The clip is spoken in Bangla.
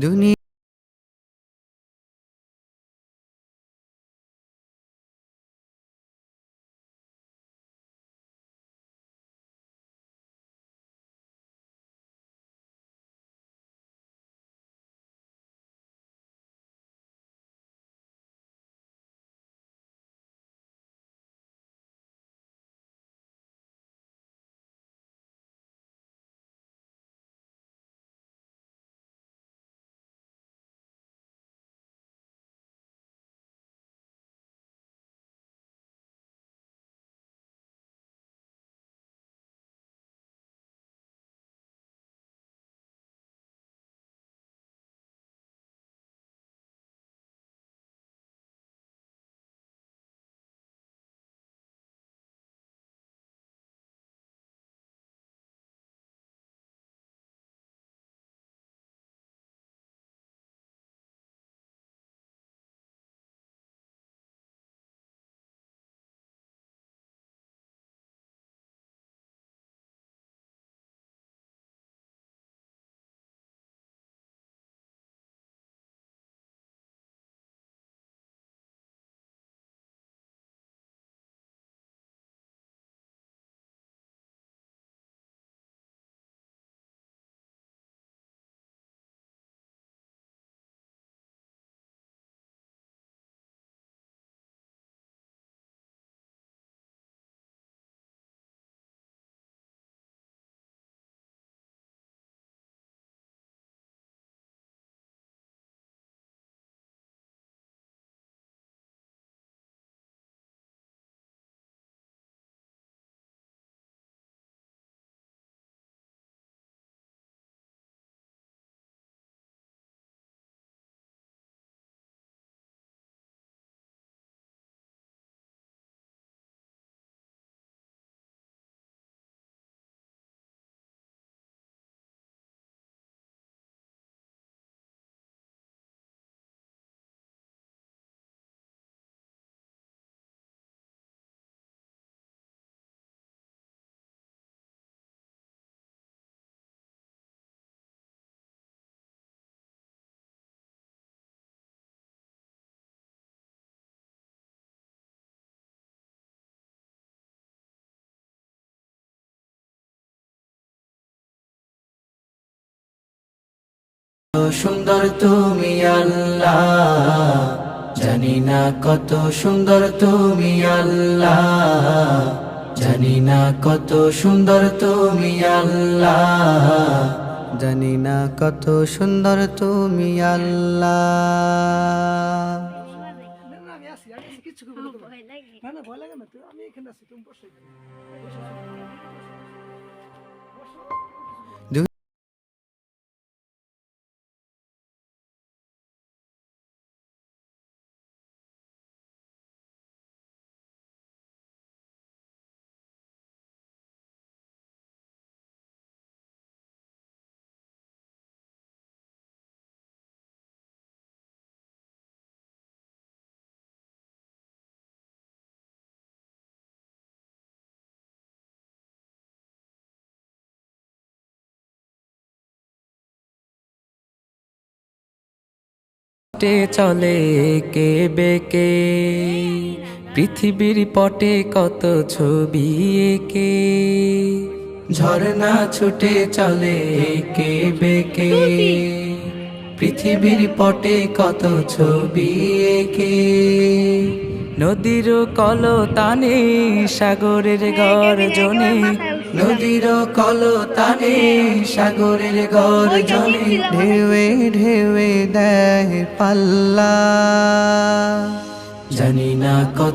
দুনিয়া সুন্দর তুমি আল্লাহ। জানি না কত সুন্দর তুমি আল্লাহ। জানি না কত সুন্দর তুমি আল্লাহ। জানি না কত সুন্দর তুমি আল্লাহ। না। না আমি এখানে আছি, তুমি বসো। পটে চলে কে বেকে পৃথিবীর পটে কত ছবি একে? ঝর্ণা ছুটে চলে কে বেকে পৃথিবীর পটে কত ছবি একে? নদীর কল তানে সাগরের গর্জনে নদীর কল তানে সাগরের গর্জনে ঢেউয়ে ঢেউয়ে দেয় পাল্লা। জানি না কত